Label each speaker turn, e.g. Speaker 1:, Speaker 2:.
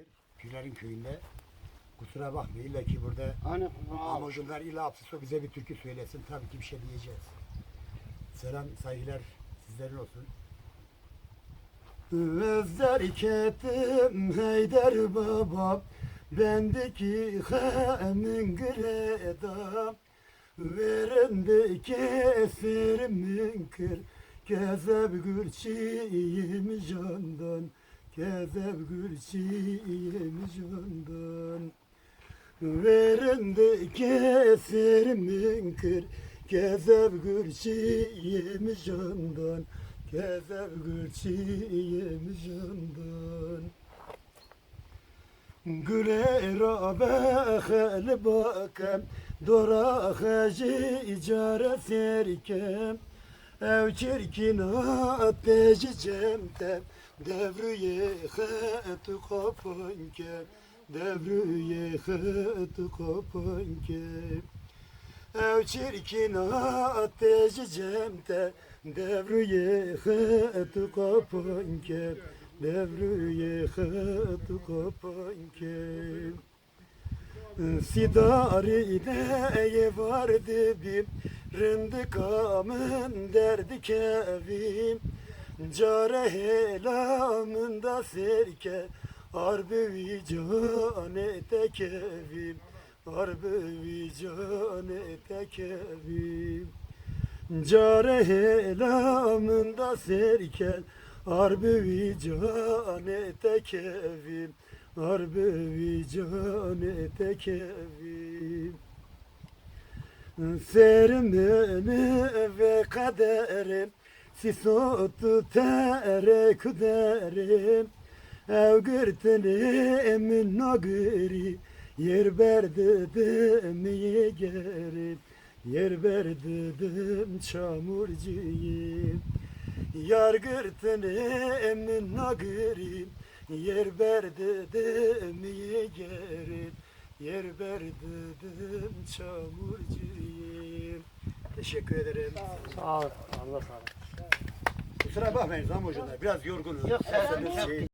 Speaker 1: senedir Güler'in köyünde. Kusura bakma illa ki burada
Speaker 2: Hani
Speaker 1: amacınlar illa hapsız bize bir türkü söylesin. Tabii ki bir şey diyeceğiz. Selam saygılar sizlerin olsun. Özler ketim Heyder babam Bendeki hemin greda Verin kesir münkir Kezev gülçiyim candan Kezev gülçiyim candan Verin de kesir münkir Kezev gülçiyim candan Kezev gülçiyim candan Güle rabe hel bakem. Dora heci icara serkem. Ev çirkin ateşi cemtem Devrüye hetu kapankem Devrüye hetu kapankem Ev çirkin ateşi cemte Devrüye hetu kapankem Devrüye hetu kapankem Sidari neye vardı bir Rındıkamın derdi kevim Care helamında serke Arbe vicane tekevim. Arbe vicane tekevim. Care helamında serken Arbe vicane tekevim. Arbe vicane tekevim. Sermene ve kaderim Sisotu tere kuderim Ev gırtını nagri Yer berdedim yegerim Yer berdedim çamurcuyum Yar gırtını nagri Yer berdedim yegerim Yer berdedim çamurcuyum Teşekkür ederim.
Speaker 2: sağ ol. Allah sağ ol.
Speaker 1: Kusura bakmayın Zam hocam. Biraz yorgunum.
Speaker 2: Yok,
Speaker 1: Sesimiz
Speaker 2: önemli
Speaker 1: şey,